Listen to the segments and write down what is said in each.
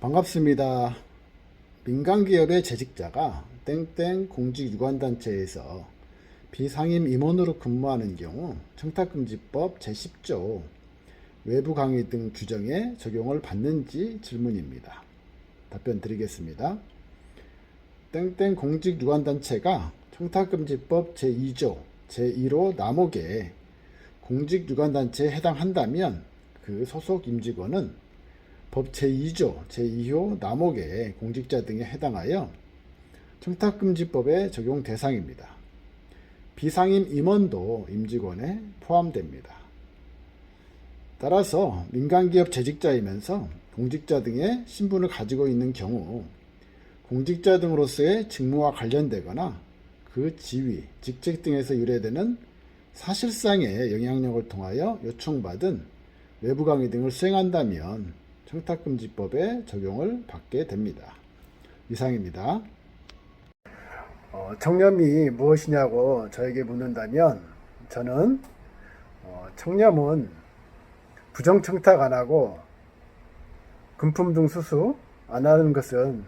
반갑습니다. 민간기업의 재직자가 땡땡 공직 유관단체에서 비상임 임원으로 근무하는 경우 청탁금지법 제10조 외부 강의 등 규정에 적용을 받는지 질문입니다. 답변 드리겠습니다. 땡땡 공직 유관단체가 청탁금지법 제2조 제1호 남목에 공직 유관단체에 해당한다면 그 소속 임직원은 법 제2조 제2호 남목의 공직자 등에 해당하여 청탁금지법의 적용 대상입니다. 비상임 임원도 임직원에 포함됩니다. 따라서 민간기업 재직자이면서 공직자 등의 신분을 가지고 있는 경우 공직자 등으로서의 직무와 관련되거나 그 지위, 직책 등에서 유래되는 사실상의 영향력을 통하여 요청받은 외부 강의 등을 수행한다면 청탁금지법의 적용을 받게 됩니다. 이상입니다. 어, 청렴이 무엇이냐고 저에게 묻는다면 저는 어, 청렴은 부정청탁 안 하고 금품 등 수수 안 하는 것은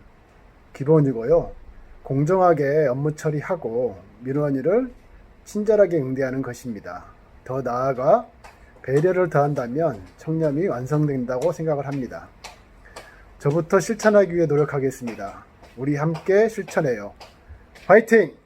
기본이고요. 공정하게 업무 처리하고 민원인을 친절하게 응대하는 것입니다. 더 나아가 배려를 더한다면 청렴이 완성된다고 생각을 합니다. 저부터 실천하기 위해 노력하겠습니다. 우리 함께 실천해요. 화이팅!